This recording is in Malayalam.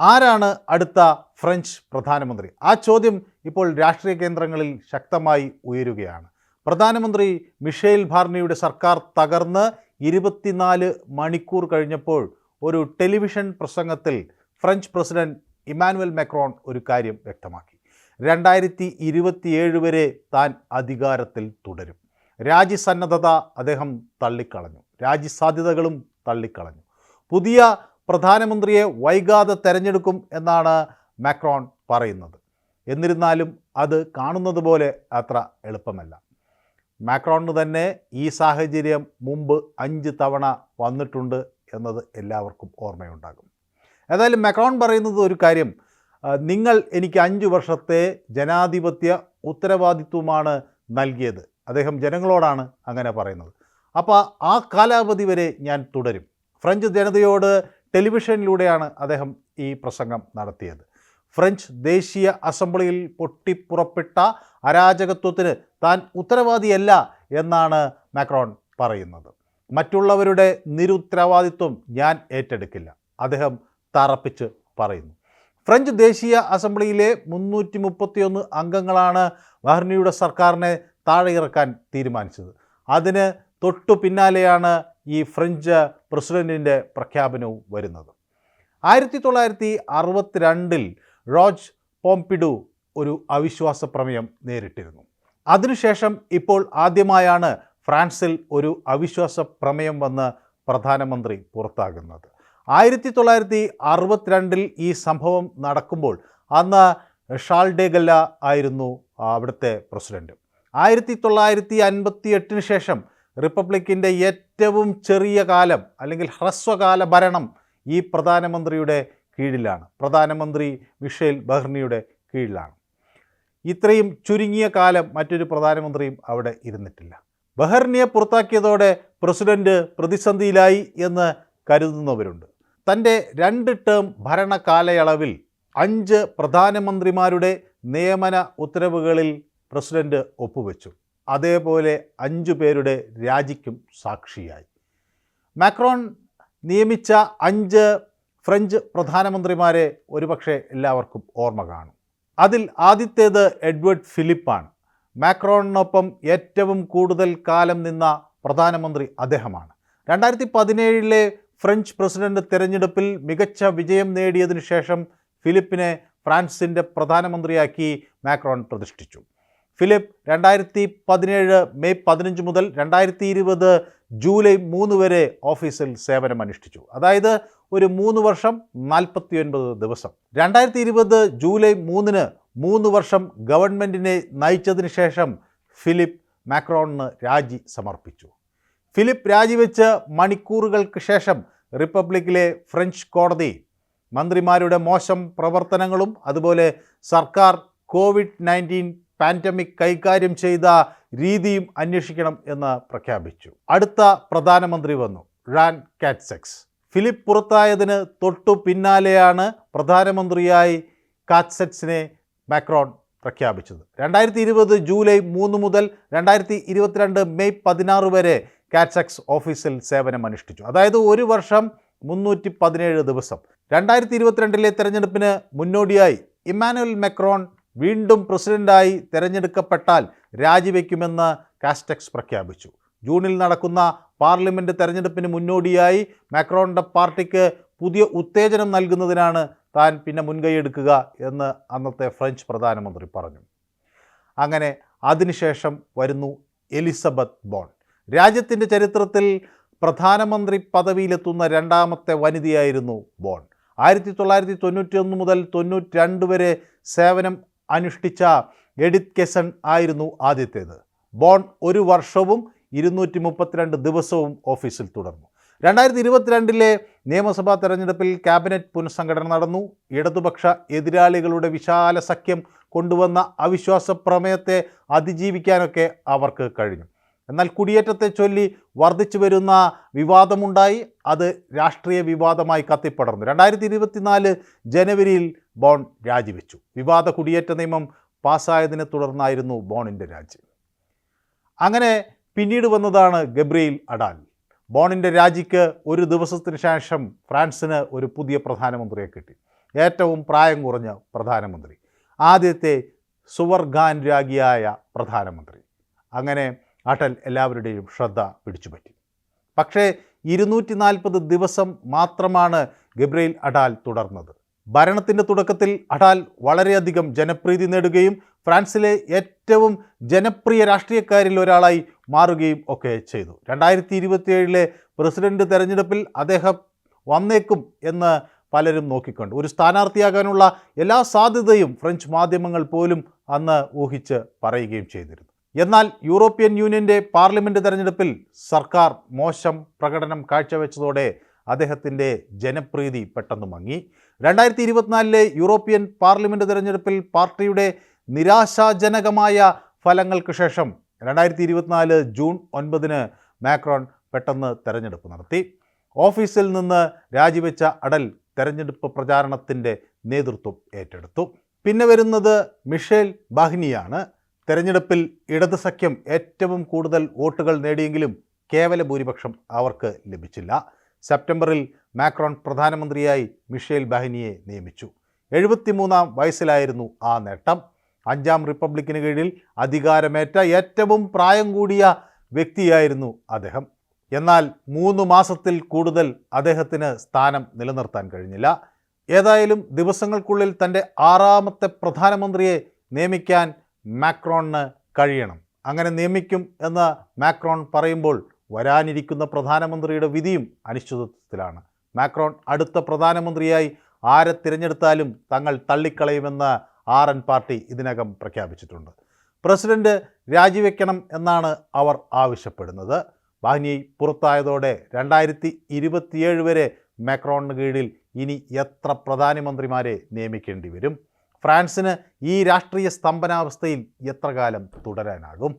ആരാണ് അടുത്ത ഫ്രഞ്ച് പ്രധാനമന്ത്രി? ആ ചോദ്യം ഇപ്പോൾ രാഷ്ട്രീയ കേന്ദ്രങ്ങളിൽ ശക്തമായി ഉയരുകയാണ്. പ്രധാനമന്ത്രി മിഷേൽ ഭാർണിയുടെ സർക്കാർ തകർന്ന് ഇരുപത്തിനാല് മണിക്കൂർ കഴിഞ്ഞപ്പോൾ ഒരു ടെലിവിഷൻ പ്രസംഗത്തിൽ ഫ്രഞ്ച് പ്രസിഡന്റ് ഇമാനുവൽ മെക്രോൺ ഒരു കാര്യം വ്യക്തമാക്കി. രണ്ടായിരത്തി ഇരുപത്തിയേഴ് വരെ താൻ അധികാരത്തിൽ തുടരും. രാജ്യസന്നദ്ധത അദ്ദേഹം തള്ളിക്കളഞ്ഞു. രാജ്യസാധ്യതകളും തള്ളിക്കളഞ്ഞു. പുതിയ പ്രധാനമന്ത്രിയെ വൈകാതെ തെരഞ്ഞെടുക്കും എന്നാണ് മാക്രോൺ പറയുന്നത്. എന്നിരുന്നാലും അത് കാണുന്നത് പോലെ അത്ര എളുപ്പമല്ല. മാക്രോണിന് തന്നെ ഈ സാഹചര്യം മുമ്പ് അഞ്ച് തവണ വന്നിട്ടുണ്ട് എന്നത് എല്ലാവർക്കും ഓർമ്മയുണ്ടാകും. ഏതായാലും മാക്രോൺ പറയുന്നത് ഒരു കാര്യം നിങ്ങൾ എനിക്ക് അഞ്ച് വർഷത്തെ ജനാധിപത്യ ഉത്തരവാദിത്വമാണ് നൽകിയത്. അദ്ദേഹം ജനങ്ങളോടാണ് അങ്ങനെ പറയുന്നത്. അപ്പോൾ ആ കാലാവധി വരെ ഞാൻ തുടരും. ഫ്രഞ്ച് ജനതയോട് ടെലിവിഷനിലൂടെയാണ് അദ്ദേഹം ഈ പ്രസംഗം നടത്തിയത്. ഫ്രഞ്ച് ദേശീയ അസംബ്ലിയിൽ പൊട്ടിപ്പുറപ്പെട്ട അരാജകത്വത്തിന് താൻ ഉത്തരവാദിയല്ല എന്നാണ് മാക്രോൺ പറയുന്നത്. മറ്റുള്ളവരുടെ നിരുത്തരവാദിത്വം ഞാൻ ഏറ്റെടുക്കില്ല അദ്ദേഹം തറപ്പിച്ച് പറയുന്നു. ഫ്രഞ്ച് ദേശീയ അസംബ്ലിയിലെ മുന്നൂറ്റി മുപ്പത്തിയൊന്ന് അംഗങ്ങളാണ് വഹർണിയുടെ സർക്കാരിനെ താഴെയിറക്കാൻ തീരുമാനിച്ചത്. അതിന് തൊട്ടു പിന്നാലെയാണ് ഈ ഫ്രഞ്ച് പ്രസിഡന്റിന്റെ പ്രഖ്യാപനവും വരുന്നത്. ആയിരത്തി തൊള്ളായിരത്തി അറുപത്തിരണ്ടിൽ റോജ് പോംപിഡു ഒരു അവിശ്വാസ പ്രമേയം നേരിട്ടിരുന്നു. അതിനുശേഷം ഇപ്പോൾ ആദ്യമായാണ് ഫ്രാൻസിൽ ഒരു അവിശ്വാസ പ്രമേയം വന്ന് പ്രധാനമന്ത്രി പുറത്താകുന്നത്. ആയിരത്തി തൊള്ളായിരത്തി അറുപത്തിരണ്ടിൽ ഈ സംഭവം നടക്കുമ്പോൾ അന്ന് ഷാൾ ഡെ ആയിരുന്നു അവിടുത്തെ പ്രസിഡന്റ് ആയിരത്തി തൊള്ളായിരത്തി അൻപത്തി എട്ടിന് ശേഷം റിപ്പബ്ലിക്കിന്റെ ഏറ്റവും ചെറിയ കാലം അല്ലെങ്കിൽ ഹ്രസ്വകാല ഭരണം ഈ പ്രധാനമന്ത്രിയുടെ കീഴിലാണ്. പ്രധാനമന്ത്രി മിഷേൽ ബഹ്റിനിയുടെ കീഴിലാണ്. ഇത്രയും ചുരുങ്ങിയ കാലം മറ്റൊരു പ്രധാനമന്ത്രിയും അവിടെ ഇരുന്നിട്ടില്ല. ബഹ്റിനിയെ പുറത്താക്കിയതോടെ പ്രസിഡന്റ് പ്രതിസന്ധിയിലായി എന്ന് കരുതുന്നവരുണ്ട്. തന്റെ രണ്ട് ടേം ഭരണകാലയളവിൽ അഞ്ച് പ്രധാനമന്ത്രിമാരുടെ നിയമന ഉത്തരവുകളിൽ പ്രസിഡന്റ് ഒപ്പുവെച്ചു. അതേപോലെ അഞ്ചു പേരുടെ രാജിക്കും സാക്ഷിയായി. മാക്രോൺ നിയമിച്ച അഞ്ച് ഫ്രഞ്ച് പ്രധാനമന്ത്രിമാരെ ഒരുപക്ഷെ എല്ലാവർക്കും ഓർമ്മ കാണും. അതിൽ ആദ്യത്തേത് എഡ്വേർഡ് ഫിലിപ്പാണ്. മാക്രോണിനൊപ്പം ഏറ്റവും കൂടുതൽ കാലം നിന്ന പ്രധാനമന്ത്രി അദ്ദേഹമാണ്. രണ്ടായിരത്തി പതിനേഴിലെ ഫ്രഞ്ച് പ്രസിഡന്റ് തിരഞ്ഞെടുപ്പിൽ മികച്ച വിജയം നേടിയതിനു ശേഷം ഫിലിപ്പിനെ ഫ്രാൻസിന്റെ പ്രധാനമന്ത്രിയാക്കി മാക്രോൺ പ്രതിഷ്ഠിച്ചു. ഫിലിപ്പ് രണ്ടായിരത്തി പതിനേഴ് മെയ് പതിനഞ്ച് മുതൽ രണ്ടായിരത്തി ഇരുപത് ജൂലൈ മൂന്ന് വരെ ഓഫീസിൽ സേവനം അനുഷ്ഠിച്ചു. അതായത് ഒരു മൂന്ന് വർഷം നാൽപ്പത്തി ഒൻപത് ദിവസം. രണ്ടായിരത്തി ഇരുപത് ജൂലൈ മൂന്നിന് മൂന്ന് വർഷം ഗവൺമെന്റിനെ നയിച്ചതിന് ശേഷം ഫിലിപ്പ് മാക്രോണിന് രാജി സമർപ്പിച്ചു. ഫിലിപ്പ് രാജിവെച്ച് മണിക്കൂറുകൾക്ക് ശേഷം റിപ്പബ്ലിക്കിലെ ഫ്രഞ്ച് കോടതി മന്ത്രിമാരുടെ മോശം പ്രവർത്തനങ്ങളും അതുപോലെ സർക്കാർ കോവിഡ് നയന്റീൻ പാൻഡമിക് കൈകാര്യം ചെയ്ത രീതിയും അന്വേഷിക്കണം എന്ന് പ്രഖ്യാപിച്ചു. അടുത്ത പ്രധാനമന്ത്രി വന്നു റാൻ കാറ്റ്സെക്സ്. ഫിലിപ്പ് പുറത്തായതിന് തൊട്ടു പിന്നാലെയാണ് പ്രധാനമന്ത്രിയായി കാറ്റ്സെക്സിനെ മാക്രോൺ പ്രഖ്യാപിച്ചത്. രണ്ടായിരത്തി ഇരുപത് ജൂലൈ മൂന്ന് മുതൽ രണ്ടായിരത്തി ഇരുപത്തിരണ്ട് മെയ് പതിനാറ് വരെ കാറ്റ്സെക്സ് ഓഫീസിൽ സേവനം അനുഷ്ഠിച്ചു. അതായത് ഒരു വർഷം മുന്നൂറ്റി പതിനേഴ് ദിവസം. രണ്ടായിരത്തി ഇരുപത്തിരണ്ടിലെ തെരഞ്ഞെടുപ്പിന് മുന്നോടിയായി ഇമ്മാനുവൽ മെക്രോൺ വീണ്ടും പ്രസിഡന്റായി തെരഞ്ഞെടുക്കപ്പെട്ടാൽ രാജിവെക്കുമെന്ന് കാസ്റ്റെക്സ് പ്രഖ്യാപിച്ചു. ജൂണിൽ നടക്കുന്ന പാർലമെന്റ് തെരഞ്ഞെടുപ്പിന് മുന്നോടിയായി മാക്രോണിന്റെ പാർട്ടിക്ക് പുതിയ ഉത്തേജനം നൽകുന്നതിനാണ് താൻ പിന്നെ മുൻകൈയെടുക്കുക എന്ന് അന്നത്തെ ഫ്രഞ്ച് പ്രധാനമന്ത്രി പറഞ്ഞു. അങ്ങനെ അതിനുശേഷം വരുന്നു എലിസബത്ത് ബോൺ രാജ്യത്തിന്റെ ചരിത്രത്തിൽ പ്രധാനമന്ത്രി പദവിയിലെത്തുന്ന രണ്ടാമത്തെ വനിതയായിരുന്നു ബോൺ ആയിരത്തി തൊള്ളായിരത്തി തൊണ്ണൂറ്റി ഒന്ന് മുതൽ തൊണ്ണൂറ്റി രണ്ട് വരെ സേവനം അനുഷ്ഠിച്ച എഡിത് കെസൺ ആയിരുന്നു ആദ്യത്തേത്. ബോൺ ഒരു വർഷവും ഇരുന്നൂറ്റി മുപ്പത്തിരണ്ട് ദിവസവും ഓഫീസിൽ തുടർന്നു. രണ്ടായിരത്തി ഇരുപത്തിരണ്ടിലെ നിയമസഭാ തെരഞ്ഞെടുപ്പിൽ ക്യാബിനറ്റ് പുനഃസംഘടന നടന്നു. ഇടതുപക്ഷ എതിരാളികളുടെ വിശാല സഖ്യം കൊണ്ടുവന്ന അവിശ്വാസ പ്രമേയത്തെ അതിജീവിക്കാനൊക്കെ അവർക്ക് കഴിഞ്ഞു. എന്നാൽ കുടിയേറ്റത്തെ ചൊല്ലി വർദ്ധിച്ചു വരുന്ന വിവാദമുണ്ടായി. അത് രാഷ്ട്രീയ വിവാദമായി കത്തിപ്പടർന്നു. രണ്ടായിരത്തി ഇരുപത്തിനാല് ജനുവരിയിൽ ബോൺ രാജിവെച്ചു. വിവാദ കുടിയേറ്റ നിയമം പാസ്സായതിനെ തുടർന്നായിരുന്നു ബോണിന്റെ രാജി. അങ്ങനെ പിന്നീട് വന്നതാണ് ഗബ്രിയിൽ അഡാൽ. ബോണിന്റെ രാജിക്ക് ഒരു ദിവസത്തിന് ശേഷം ഫ്രാൻസിന് ഒരു പുതിയ പ്രധാനമന്ത്രിയെ കിട്ടി. ഏറ്റവും പ്രായം കുറഞ്ഞ പ്രധാനമന്ത്രി. ആദ്യത്തെ സുവർഗാൻ രാഗിയായ പ്രധാനമന്ത്രി. അങ്ങനെ അടൽ എല്ലാവരുടെയും ശ്രദ്ധ പിടിച്ചുപറ്റി. പക്ഷേ ഇരുന്നൂറ്റി നാൽപ്പത് ദിവസം മാത്രമാണ് ഗബ്രയിൽ അഡാൽ തുടർന്നത്. ഭരണത്തിന്റെ തുടക്കത്തിൽ അടാൽ വളരെയധികം ജനപ്രീതി നേടുകയും ഫ്രാൻസിലെ ഏറ്റവും ജനപ്രിയ രാഷ്ട്രീയക്കാരിൽ ഒരാളായി മാറുകയും ഒക്കെ ചെയ്തു. രണ്ടായിരത്തി ഇരുപത്തിയേഴിലെ പ്രസിഡന്റ് തെരഞ്ഞെടുപ്പിൽ അദ്ദേഹം വന്നേക്കും എന്ന് പലരും നോക്കിക്കണ്ടു. ഒരു സ്ഥാനാർത്ഥിയാകാനുള്ള എല്ലാ സാധ്യതയും ഫ്രഞ്ച് മാധ്യമങ്ങൾ പോലും അന്ന് ഊഹിച്ച് പറയുകയും ചെയ്തിരുന്നു. എന്നാൽ യൂറോപ്യൻ യൂണിയന്റെ പാർലമെന്റ് തെരഞ്ഞെടുപ്പിൽ സർക്കാർ മോശം പ്രകടനം കാഴ്ചവെച്ചതോടെ അദ്ദേഹത്തിന്റെ ജനപ്രീതി പെട്ടെന്ന് മങ്ങി. രണ്ടായിരത്തി ഇരുപത്തിനാലിലെ യൂറോപ്യൻ പാർലമെന്റ് തിരഞ്ഞെടുപ്പിൽ പാർട്ടിയുടെ നിരാശാജനകമായ ഫലങ്ങൾക്ക് ശേഷം രണ്ടായിരത്തി ഇരുപത്തിനാല് ജൂൺ ഒൻപതിന് മാക്രോൺ പെട്ടെന്ന് തെരഞ്ഞെടുപ്പ് നടത്തി. ഓഫീസിൽ നിന്ന് രാജിവെച്ച അടൽ തെരഞ്ഞെടുപ്പ് പ്രചാരണത്തിന്റെ നേതൃത്വം ഏറ്റെടുത്തു. പിന്നെ വരുന്നത് മിഷേൽ ബാഹ്നിയാണ്. തെരഞ്ഞെടുപ്പിൽ ഇടത് സഖ്യം ഏറ്റവും കൂടുതൽ വോട്ടുകൾ നേടിയെങ്കിലും കേവല ഭൂരിപക്ഷം അവർക്ക് ലഭിച്ചില്ല. സെപ്റ്റംബറിൽ മാക്രോൺ പ്രധാനമന്ത്രിയായി മിഷേൽ ബാഹിനിയെ നിയമിച്ചു. എഴുപത്തിമൂന്നാം വയസ്സിലായിരുന്നു ആ നേട്ടം. അഞ്ചാം റിപ്പബ്ലിക്കിന് കീഴിൽ അധികാരമേറ്റ ഏറ്റവും പ്രായം കൂടിയ വ്യക്തിയായിരുന്നു അദ്ദേഹം. എന്നാൽ മൂന്ന് മാസത്തിൽ കൂടുതൽ അദ്ദേഹത്തിന് സ്ഥാനം നിലനിർത്താൻ കഴിഞ്ഞില്ല. ഏതായാലും ദിവസങ്ങൾക്കുള്ളിൽ തന്റെ ആറാമത്തെ പ്രധാനമന്ത്രിയെ നിയമിക്കാൻ മാക്രോണിന് കഴിയണം. അങ്ങനെ നിയമിക്കും എന്ന് മാക്രോൺ പറയുമ്പോൾ വരാനിരിക്കുന്ന പ്രധാനമന്ത്രിയുടെ വിധിയും അനിശ്ചിതത്വത്തിലാണ്. മാക്രോൺ അടുത്ത പ്രധാനമന്ത്രിയായി ആരെ തിരഞ്ഞെടുത്താലും തങ്ങൾ തള്ളിക്കളയുമെന്ന് ആർ എൻ പാർട്ടി ഇതിനകം പ്രഖ്യാപിച്ചിട്ടുണ്ട്. പ്രസിഡന്റ് രാജിവെക്കണം എന്നാണ് അവർ ആവശ്യപ്പെടുന്നത്. ബാഹ്നി പുറത്തായതോടെ രണ്ടായിരത്തി ഇരുപത്തിയേഴ് വരെ മാക്രോണിന് കീഴിൽ ഇനി എത്ര പ്രധാനമന്ത്രിമാരെ നിയമിക്കേണ്ടി വരും? ഫ്രാൻസിന് ഈ രാഷ്ട്രീയ സ്തംഭനാവസ്ഥയിൽ എത്ര കാലം തുടരാനാകും?